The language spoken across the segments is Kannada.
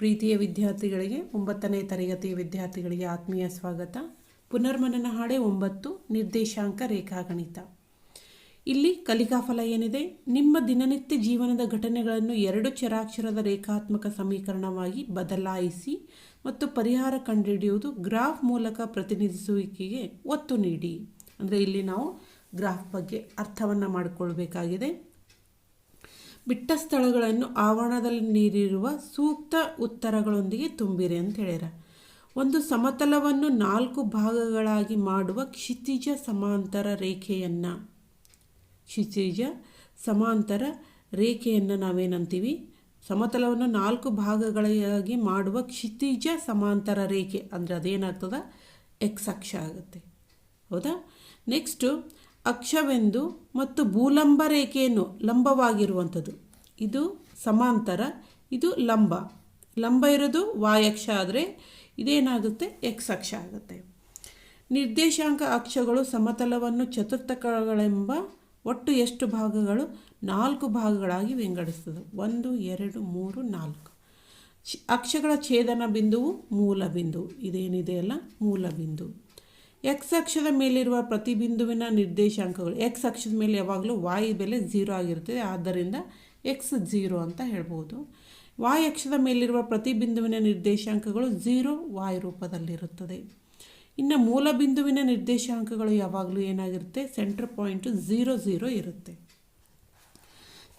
ಪ್ರೀತಿಯ ವಿದ್ಯಾರ್ಥಿಗಳಿಗೆ, ಒಂಬತ್ತನೇ ತರಗತಿಯ ವಿದ್ಯಾರ್ಥಿಗಳಿಗೆ ಆತ್ಮೀಯ ಸ್ವಾಗತ. ಪುನರ್ಮನನ ಹಾಡೆ ಒಂಬತ್ತು, ನಿರ್ದೇಶಾಂಕ ರೇಖಾಗಣಿತ. ಇಲ್ಲಿ ಕಲಿಕಾಫಲ ಏನಿದೆ? ನಿಮ್ಮ ದಿನನಿತ್ಯ ಜೀವನದ ಘಟನೆಗಳನ್ನು ಎರಡು ಚರಾಕ್ಷರದ ರೇಖಾತ್ಮಕ ಸಮೀಕರಣವಾಗಿ ಬದಲಾಯಿಸಿ ಮತ್ತು ಪರಿಹಾರ ಕಂಡುಹಿಡಿಯುವುದು ಗ್ರಾಫ್ ಮೂಲಕ ಪ್ರತಿನಿಧಿಸುವಿಕೆಗೆ ಒತ್ತು ನೀಡಿ. ಅಂದರೆ ಇಲ್ಲಿ ನಾವು ಗ್ರಾಫ್ ಬಗ್ಗೆ ಅರ್ಥವನ್ನು ಮಾಡಿಕೊಳ್ಬೇಕಾಗಿದೆ. ಬಿಟ್ಟ ಸ್ಥಳಗಳನ್ನು ಆವರಣದಲ್ಲಿ ನೀರಿರುವ ಸೂಕ್ತ ಉತ್ತರಗಳೊಂದಿಗೆ ತುಂಬಿರಿ ಅಂತ ಹೇಳ್ಯಾರ. ಒಂದು ಸಮತಲವನ್ನು ನಾಲ್ಕು ಭಾಗಗಳಾಗಿ ಮಾಡುವ ಕ್ಷಿತಿಜ ಸಮಾಂತರ ರೇಖೆಯನ್ನು. ಕ್ಷಿತಿಜ ಸಮಾಂತರ ರೇಖೆಯನ್ನು ನಾವೇನಂತೀವಿ? ಸಮತಲವನ್ನು ನಾಲ್ಕು ಭಾಗಗಳಾಗಿ ಮಾಡುವ ಕ್ಷಿತಿಜ ಸಮಾಂತರ ರೇಖೆ. ಅಂದರೆ ಅದೇನಾಗ್ತದ? ಎಕ್ಸ್ ಅಕ್ಷ ಆಗುತ್ತೆ. ಹೌದಾ? ನೆಕ್ಸ್ಟು ಅಕ್ಷವೆಂದು ಮತ್ತು ಭೂಲಂಬ ರೇಖೆಯನ್ನು ಲಂಬವಾಗಿರುವಂಥದ್ದು. ಇದು ಸಮಾಂತರ, ಇದು ಲಂಬ. ಲಂಬ ಇರೋದು ವಾಯಕ್ಷ ಆದರೆ ಇದೇನಾಗುತ್ತೆ? ಎಕ್ಸ್ ಅಕ್ಷ ಆಗುತ್ತೆ. ನಿರ್ದೇಶಾಂಕ ಅಕ್ಷಗಳು ಸಮತಲವನ್ನು ಚತುರ್ಥಕಗಳೆಂಬ ಒಟ್ಟು ಎಷ್ಟು ಭಾಗಗಳು? ನಾಲ್ಕು ಭಾಗಗಳಾಗಿ ವಿಂಗಡಿಸ್ತದೆ. ಒಂದು, ಎರಡು, ಮೂರು, ನಾಲ್ಕು. ಅಕ್ಷಗಳ ಛೇದನ ಬಿಂದುವು ಮೂಲ ಬಿಂದು. ಇದೇನಿದೆಯಲ್ಲ? ಮೂಲ ಬಿಂದು. ಎಕ್ಸ್ ಅಕ್ಷದ ಮೇಲಿರುವ ಪ್ರತಿಬಿಂದುವಿನ ನಿರ್ದೇಶಾಂಕಗಳು. ಎಕ್ಸ್ ಅಕ್ಷದ ಮೇಲೆ ಯಾವಾಗಲೂ ವಾಯ್ ಬೆಲೆ ಝೀರೋ ಆಗಿರುತ್ತದೆ. ಆದ್ದರಿಂದ ಎಕ್ಸ್ ಝೀರೋ ಅಂತ ಹೇಳ್ಬೋದು. ವಾಯ್ ಅಕ್ಷದ ಮೇಲಿರುವ ಪ್ರತಿಬಿಂದುವಿನ ನಿರ್ದೇಶಾಂಕಗಳು ಝೀರೋ ವಾಯ್ ರೂಪದಲ್ಲಿರುತ್ತದೆ. ಇನ್ನು ಮೂಲ ಬಿಂದುವಿನ ನಿರ್ದೇಶಾಂಕಗಳು ಯಾವಾಗಲೂ ಏನಾಗಿರುತ್ತೆ? ಸೆಂಟ್ರ್ ಪಾಯಿಂಟು ಝೀರೋ ಝೀರೋ ಇರುತ್ತೆ.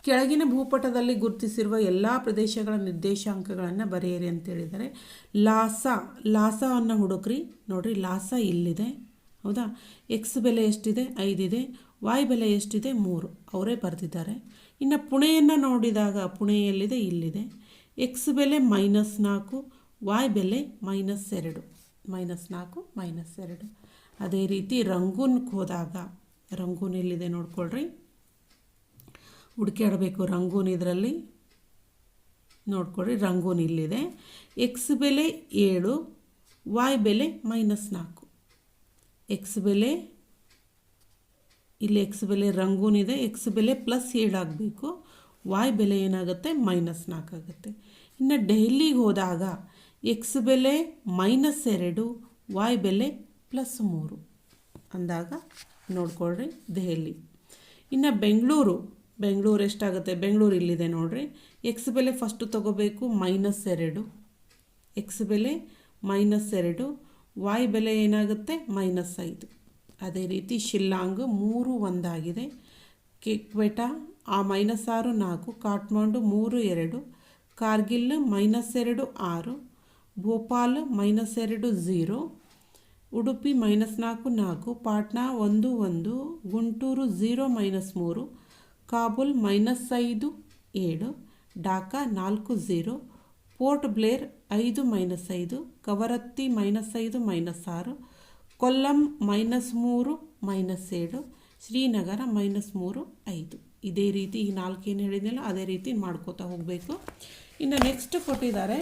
ಕೆಳಗಿನ ಭೂಪಟದಲ್ಲಿ ಗುರುತಿಸಿರುವ ಎಲ್ಲ ಪ್ರದೇಶಗಳ ನಿರ್ದೇಶಾಂಕಗಳನ್ನು ಬರೆಯಿರಿ ಅಂತ ಹೇಳಿದ್ದಾರೆ. ಲಾಸ ಲಾಸವನ್ನು ಹುಡುಕ್ರಿ. ನೋಡಿರಿ, ಲಾಸ ಇಲ್ಲಿದೆ. ಹೌದಾ? ಎಕ್ಸ್ ಬೆಲೆ ಎಷ್ಟಿದೆ? ಐದಿದೆ. ವಾಯ್ ಬೆಲೆ ಎಷ್ಟಿದೆ? ಮೂರು. ಅವರೇ ಬರೆದಿದ್ದಾರೆ. ಇನ್ನು ಪುಣೆಯನ್ನು ನೋಡಿದಾಗ ಪುಣೆಯಲ್ಲಿದೆ ಇಲ್ಲಿದೆ. ಎಕ್ಸ್ ಬೆಲೆ ಮೈನಸ್ ನಾಲ್ಕು ವಾಯ್ ಬೆಲೆ ಮೈನಸ್ ಎರಡು. ಮೈನಸ್ ನಾಲ್ಕು, ಮೈನಸ್ ಎರಡು. ಅದೇ ರೀತಿ ರಂಗೂನ್ಗೆ ಹೋದಾಗ, ರಂಗೂನ್ ಎಲ್ಲಿದೆ ನೋಡ್ಕೊಳ್ರಿ. ಹುಡುಕಾಡಬೇಕು ರಂಗೂನ್ ಇದರಲ್ಲಿ. ನೋಡ್ಕೊಳ್ಳಿ ರಂಗೂನ್ ಇಲ್ಲಿದೆ. ಎಕ್ಸ್ ಬೆಲೆ ಏಳು ವಾಯ್ ಬೆಲೆ ಮೈನಸ್ ನಾಲ್ಕು. ಎಕ್ಸ್ ಬೆಲೆ, ಇಲ್ಲಿ ಎಕ್ಸ್ ಬೆಲೆ ರಂಗೂನ್ ಇದೆ. ಎಕ್ಸ್ ಬೆಲೆ ಪ್ಲಸ್ ಆಗಬೇಕು. ವಾಯ್ ಬೆಲೆ ಏನಾಗುತ್ತೆ? ಮೈನಸ್ ನಾಲ್ಕು ಆಗುತ್ತೆ. ಇನ್ನು ಡೆಹಲಿಗೆ ಹೋದಾಗ ಎಕ್ಸ್ ಬೆಲೆ ಮೈನಸ್ ಎರಡು ವಾಯ್ ಬೆಲೆ ಪ್ಲಸ್ ಮೂರು. ಅಂದಾಗ ನೋಡ್ಕೊಳ್ರಿ ದೆಹಲಿ ಇನ್ನು ಬೆಂಗಳೂರು ಬೆಂಗಳೂರು ಎಷ್ಟಾಗುತ್ತೆ? ಬೆಂಗಳೂರು ಇಲ್ಲಿದೆ ನೋಡ್ರಿ. ಎಕ್ಸ್ ಬೆಲೆ ಫಸ್ಟು ತಗೋಬೇಕು ಮೈನಸ್ ಎರಡು. ಎಕ್ಸ್ ಬೆಲೆ ಮೈನಸ್ ಎರಡು. ವಾಯ್ ಬೆಲೆ ಏನಾಗುತ್ತೆ? ಮೈನಸ್ ಐದು. ಅದೇ ರೀತಿ ಶಿಲ್ಲಾಂಗ್ ಮೂರು ಒಂದಾಗಿದೆ. ಕೆಕ್ವೆಟಾ, ಆ ಮೈನಸ್ ಆರು ನಾಲ್ಕು ಕಾಟ್ಮಾಂಡು ಮೂರು ಎರಡು, ಕಾರ್ಗಿಲ್ ಮೈನಸ್ ಎರಡು ಆರು, ಭೋಪಾಲ್ ಮೈನಸ್ ಎರಡು ಝೀರೋ ಉಡುಪಿ ಮೈನಸ್ ನಾಲ್ಕು ನಾಲ್ಕು, ಪಾಟ್ನಾ ಒಂದು ಒಂದು, ಗುಂಟೂರು ಝೀರೋ ಮೈನಸ್ ಮೂರು ಕಾಬೂಲ್ ಮೈನಸ್ ಐದು ಏಳು ಢಾಕಾ ನಾಲ್ಕು ಝೀರೋ ಪೋರ್ಟ್ ಬ್ಲೇರ್ ಐದು ಮೈನಸ್ ಐದು, ಕವರತ್ತಿ ಮೈನಸ್ ಐದು ಮೈನಸ್ ಆರು, ಕೊಲ್ಲಂ ಮೈನಸ್ ಮೂರು ಮೈನಸ್ ಏಳು, ಶ್ರೀನಗರ ಮೈನಸ್ ಮೂರು ಐದು. ಇದೇ ರೀತಿ ಈ ನಾಲ್ಕು ಏನು ಹೇಳಿದ್ನಲ್ಲ, ಅದೇ ರೀತಿ ಮಾಡ್ಕೋತಾ ಹೋಗಬೇಕು. ಇನ್ನು ನೆಕ್ಸ್ಟ್ ಕೊಟ್ಟಿದ್ದಾರೆ.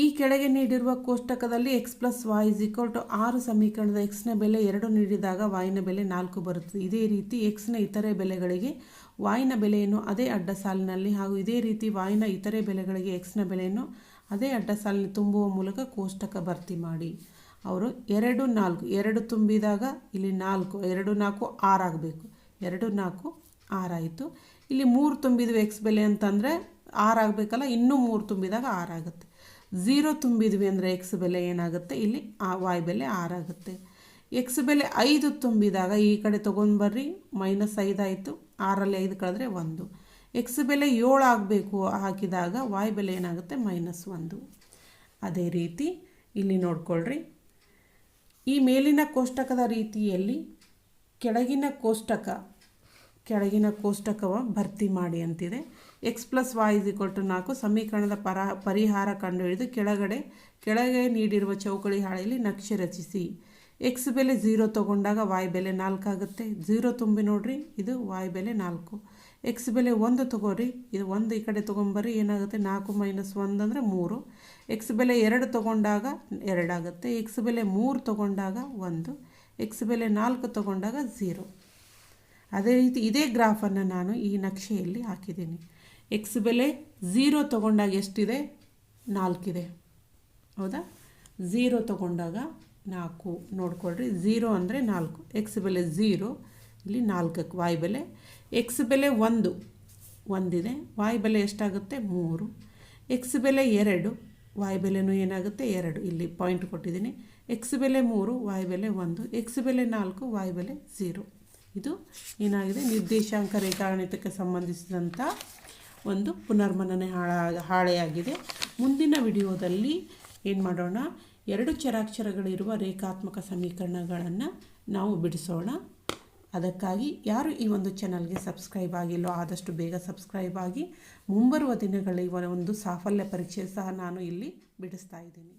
ಈ ಕೆಳಗೆ ನೀಡಿರುವ ಕೋಷ್ಟಕದಲ್ಲಿ X plus Y is equal to ಆರು ಸಮೀಕರಣದ ಎಕ್ಸ್ನ ಬೆಲೆ ಎರಡು ನೀಡಿದಾಗ ವಾಯಿನ ಬೆಲೆ ನಾಲ್ಕು ಬರುತ್ತದೆ. ಇದೇ ರೀತಿ ಎಕ್ಸ್ನ ಇತರೆ ಬೆಲೆಗಳಿಗೆ ವಾಯಿನ ಬೆಲೆಯನ್ನು ಅದೇ ಅಡ್ಡ ಸಾಲಿನಲ್ಲಿ ಹಾಗೂ ಇದೇ ರೀತಿ ವಾಯಿನ ಇತರೆ ಬೆಲೆಗಳಿಗೆ ಎಕ್ಸ್ನ ಬೆಲೆಯನ್ನು ಅದೇ ಅಡ್ಡ ಸಾಲಿನ ತುಂಬುವ ಮೂಲಕ ಕೋಷ್ಟಕ ಭರ್ತಿ ಮಾಡಿ. ಅವರು ಎರಡು ನಾಲ್ಕು, ಎರಡು ತುಂಬಿದಾಗ ಇಲ್ಲಿ ನಾಲ್ಕು, ಎರಡು ನಾಲ್ಕು ಆರಾಗಬೇಕು ಎರಡು ನಾಲ್ಕು ಆರಾಯಿತು ಇಲ್ಲಿ ಮೂರು ತುಂಬಿದ್ವಿ ಎಕ್ಸ್ ಬೆಲೆ ಅಂತಂದರೆ ಆರಾಗಬೇಕಲ್ಲ ಇನ್ನೂ ಮೂರು ತುಂಬಿದಾಗ ಆರಾಗುತ್ತೆ ಝೀರೋ ತುಂಬಿದ್ವಿ ಅಂದರೆ ಎಕ್ಸ್ ಬೆಲೆ ಏನಾಗುತ್ತೆ? ಇಲ್ಲಿ ಆ ವಾಯ್ ಬೆಲೆ ಆರಾಗುತ್ತೆ ಎಕ್ಸ್ ಬೆಲೆ ಐದು ತುಂಬಿದಾಗ ಈ ಕಡೆ ತೊಗೊಂಡು ಬರ್ರಿ ಮೈನಸ್ ಐದಾಯಿತು ಆರಲ್ಲಿ ಐದು ಕಳೆದ್ರೆ ಒಂದು. ಎಕ್ಸ್ ಬೆಲೆ ಏಳು ಆಗಬೇಕು ಹಾಕಿದಾಗ ವಾಯ್ ಬೆಲೆ ಏನಾಗುತ್ತೆ? ಮೈನಸ್ ಒಂದು. ಅದೇ ರೀತಿ ಇಲ್ಲಿ ನೋಡ್ಕೊಳ್ರಿ. ಈ ಮೇಲಿನ ಕೋಷ್ಟಕದ ರೀತಿಯಲ್ಲಿ ಕೆಳಗಿನ ಕೋಷ್ಟಕ ಕೆಳಗಿನ ಕೋಷ್ಟಕವ ಭರ್ತಿ ಮಾಡಿ ಅಂತಿದೆ. X plus Y is equal to ನಾಲ್ಕು. ಸಮೀಕರಣದ ಪರ, ಪರಿಹಾರ ಕಂಡುಹಿಡಿದು ಕೆಳಗಡೆ, ಕೆಳಗೆ ನೀಡಿರುವ ಚೌಕಳಿ ಹಾಳೆಯಲ್ಲಿ ನಕ್ಷೆ ರಚಿಸಿ. ಎಕ್ಸ್ ಬೆಲೆ ಝೀರೋ ತೊಗೊಂಡಾಗ ವಾಯ್ ಬೆಲೆ ನಾಲ್ಕು ಆಗುತ್ತೆ. ಝೀರೋ ತುಂಬಿ ನೋಡ್ರಿ, ಇದು ವಾಯ್ ಬೆಲೆ ನಾಲ್ಕು. ಎಕ್ಸ್ ಬೆಲೆ ಒಂದು ತೊಗೋರಿ, ಇದು ಒಂದು ಈ ಕಡೆ ತೊಗೊಂಬರ್ರಿ, ಏನಾಗುತ್ತೆ? ನಾಲ್ಕು ಮೈನಸ್ ಒಂದು ಅಂದರೆ ಮೂರು. ಎಕ್ಸ್ ಬೆಲೆ ಎರಡು ತೊಗೊಂಡಾಗ ಎರಡಾಗುತ್ತೆ ಎಕ್ಸ್ ಬೆಲೆ ಮೂರು ತೊಗೊಂಡಾಗ ಒಂದು. ಎಕ್ಸ್ ಬೆಲೆ ನಾಲ್ಕು ತೊಗೊಂಡಾಗ ಝೀರೋ ಅದೇ ರೀತಿ ಇದೇ ಗ್ರಾಫನ್ನು ನಾನು ಈ ನಕ್ಷೆಯಲ್ಲಿ ಹಾಕಿದ್ದೀನಿ. ಎಕ್ಸ್ ಬೆಲೆ ಝೀರೋ ತೊಗೊಂಡಾಗ ಎಷ್ಟಿದೆ? ನಾಲ್ಕಿದೆ. ಹೌದಾ? ಝೀರೋ ತೊಗೊಂಡಾಗ ನಾಲ್ಕು. ನೋಡ್ಕೊಳ್ರಿ. ಝೀರೋ ಅಂದರೆ ನಾಲ್ಕು. ಎಕ್ಸ್ ಬೆಲೆ ಝೀರೋ ಇಲ್ಲಿ ನಾಲ್ಕಕ್ಕೆ ವಾಯ್ ಬೆಲೆ. ಎಕ್ಸ್ ಬೆಲೆ ಒಂದು. ಒಂದಿದೆ. ವಾಯ್ ಬೆಲೆ ಎಷ್ಟಾಗುತ್ತೆ? ಮೂರು. ಎಕ್ಸ್ ಬೆಲೆ ಎರಡು. ವಾಯ್ ಬೆಲೆನೂ ಏನಾಗುತ್ತೆ? ಎರಡು. ಇಲ್ಲಿ ಪಾಯಿಂಟ್ ಕೊಟ್ಟಿದ್ದೀನಿ. ಎಕ್ಸ್ ಬೆಲೆ ಮೂರು ವಾಯ್ ಬೆಲೆ ಒಂದು. ಎಕ್ಸ್ ಬೆಲೆ ನಾಲ್ಕು ವಾಯ್ ಬೆಲೆ ಝೀರೋ ಇದು ಏನಾಗಿದೆ? ನಿರ್ದೇಶಾಂಕ ರೇಖಾಗಣಿತಕ್ಕೆ ಸಂಬಂಧಿಸಿದಂಥ ಒಂದು ಪುನರ್ಮನನೆ ಹಾಳ, ಹಾಳೆಯಾಗಿದೆ. ಮುಂದಿನ ವಿಡಿಯೋದಲ್ಲಿ ಏನು ಮಾಡೋಣ? ಎರಡು ಚರಾಕ್ಷರಗಳಿರುವ ರೇಖಾತ್ಮಕ ಸಮೀಕರಣಗಳನ್ನು ನಾವು ಬಿಡಿಸೋಣ. ಅದಕ್ಕಾಗಿ ಯಾರು ಈ ಒಂದು ಚಾನಲ್ಗೆ ಸಬ್ಸ್ಕ್ರೈಬ್ ಆಗಿಲ್ಲೋ ಆದಷ್ಟು ಬೇಗ ಸಬ್ಸ್ಕ್ರೈಬ್ ಆಗಿ ಮುಂಬರುವ ದಿನಗಳಲ್ಲಿ ಒಂದು ಸಾಫಲ್ಯ ಪರೀಕ್ಷೆ ಸಹ ನಾನು ಇಲ್ಲಿ ಬಿಡಿಸ್ತಾ ಇದ್ದೀನಿ.